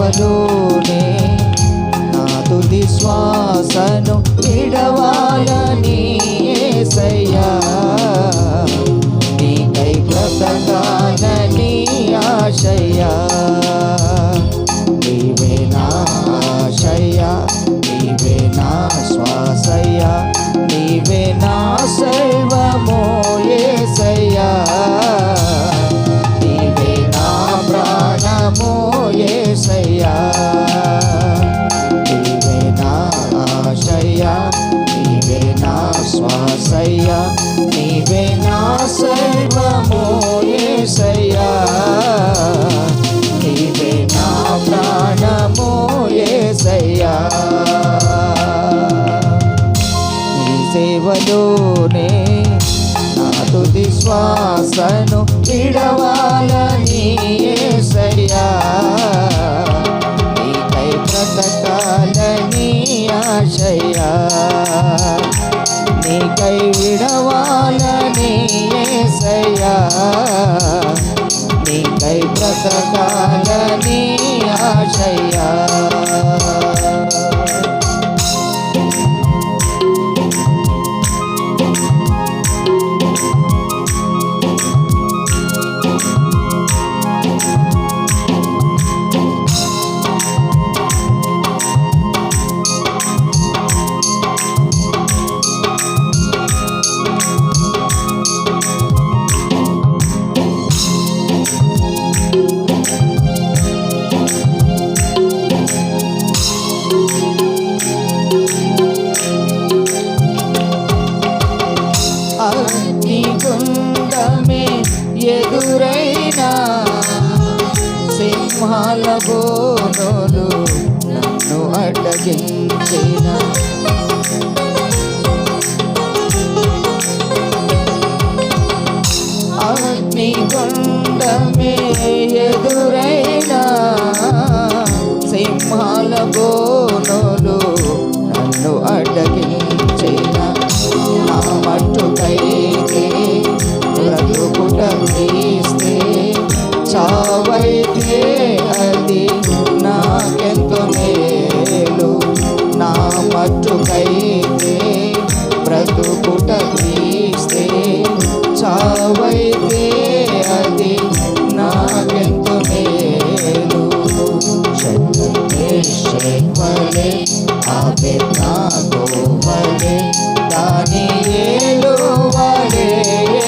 కృపలోనే నా తుది శ్వాసను విడవాలని ఏసయ్యా. నీకై బ్రతకాలని ఆశయ్యా. సేవలోనే నా తుది శ్వాసను విడవాలని ఏసయ్యా. నీకై బ్రతకాలని ఆశయ్యా. నీకై విడవాలని ఏసయ్యా. నీకై బ్రతకాలని ఎదురైనా సింహాల బోనోలు నన్ను అడ్డగించిన. అగ్నిగుండమే ఎదురైనా దాని ఏలువలే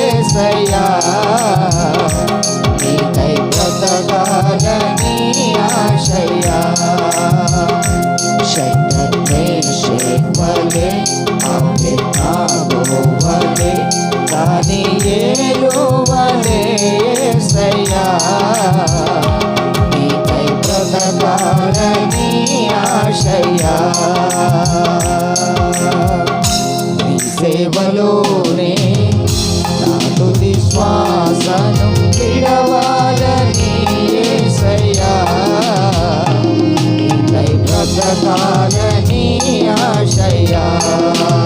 ఏసయ్యా నీకై బ్రతకాలని ఆశయ్యా శత్రువే శేఖవలే ఆమె నాగోవలే దాని ఏలువలే ఏసయ్యా నీకై బ్రతకాలని ఆశయ్యా ఆశయ్యా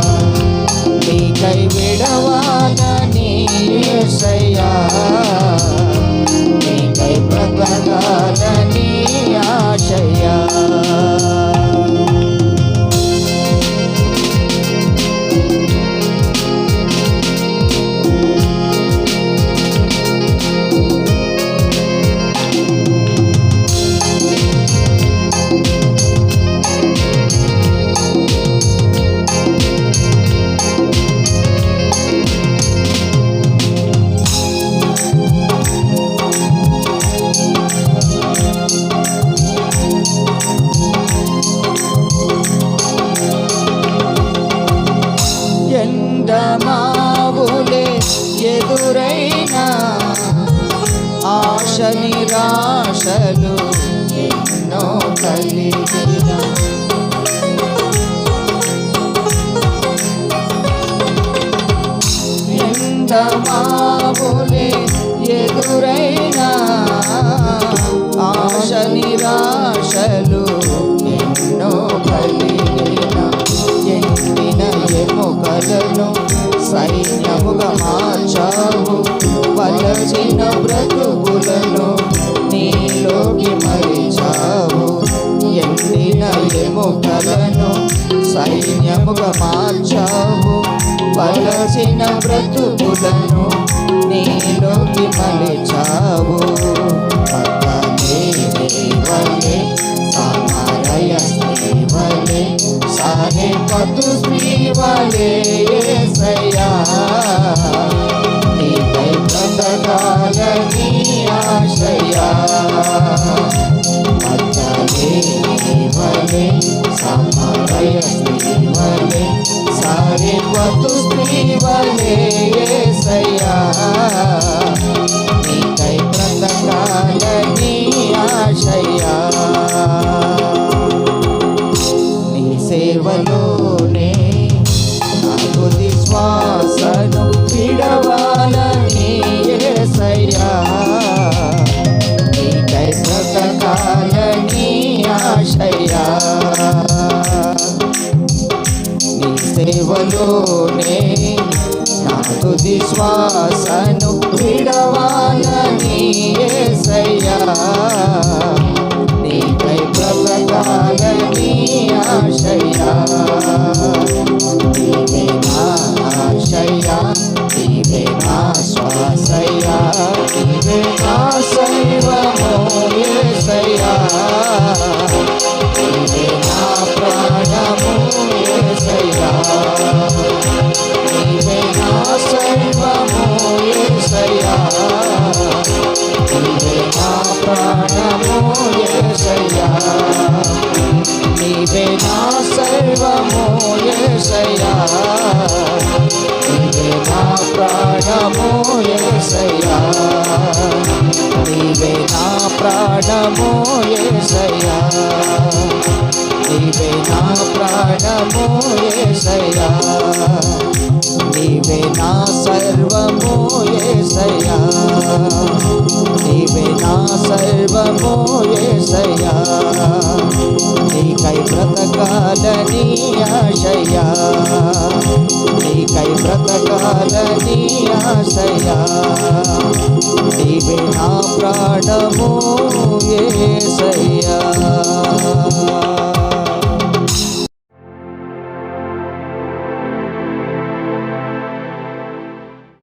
там ఎముకలను సైన్యముగా మార్చావు. వలసిన బ్రతుకులను నీలోకి మలిచావు. పక్కనే సమరయ స్త్రీవలే సారే పతు స్త్రీవలే యేసయ్యా సమరయ స్త్రీవలే సారే పతు స్త్రీవలే యేసయ్యా నీకై బ్రతకాలని ఆశయా. నీ సేవలోనే నా తుది శ్వాసను విడవాలని యేసయ్యా నీకై బ్రతకాలని సేవలోనే నా తుది శ్వాసను విడవాలని సయ్యా నీవే నా ప్రాణము యేసయ్యా నీవే నా ప్రాణము యేసయ్యా నీవే నా సర్వము యేసయ్యా నీవే నా ప్రాణము ఏసయ్యా.